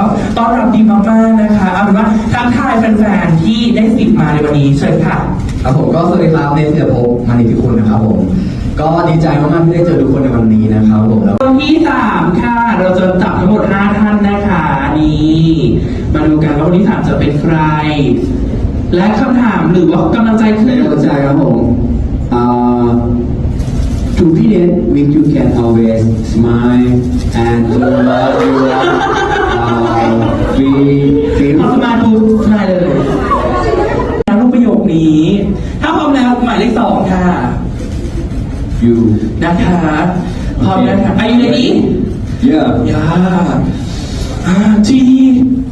แบบต้อนรับดีมากๆนะคะเอาเป็นว่าทักทายแฟนๆที่ได้สิทธิ์มาในวันนี้เชิญค่ะ ครับผมก็สวัสดีครับเนสเทียภพมานิติคุณนะครับผม ก็ดีใจมากๆที่ได้เจอทุกคนในวันนี้นะครับผมแล้วคนที่สามค่ะ เราจะจับทั้งหมดห้าท่านนะคะนี่มาดูกันว่าคนที่สามจะเป็นใคร และคำถามหรือว่ากำลังใจคือเป็นกำลังใจครับผมอ่า to พี่เนส make you can always smile and to love you uh, we เอา feel สมาดูทายเลยแล้วรูปประโยคนี้ ถ้าพร้อมแล้วหมายเลขสองค่ะ you นะคะพร้อมนะคะ Are you ready yeah ย่าอ่า three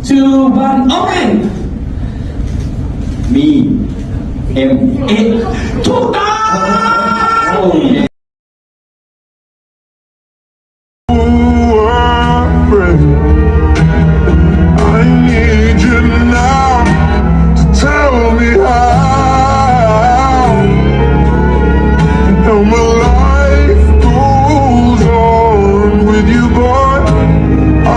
two one open me m เอ๊ะถูกต้อง I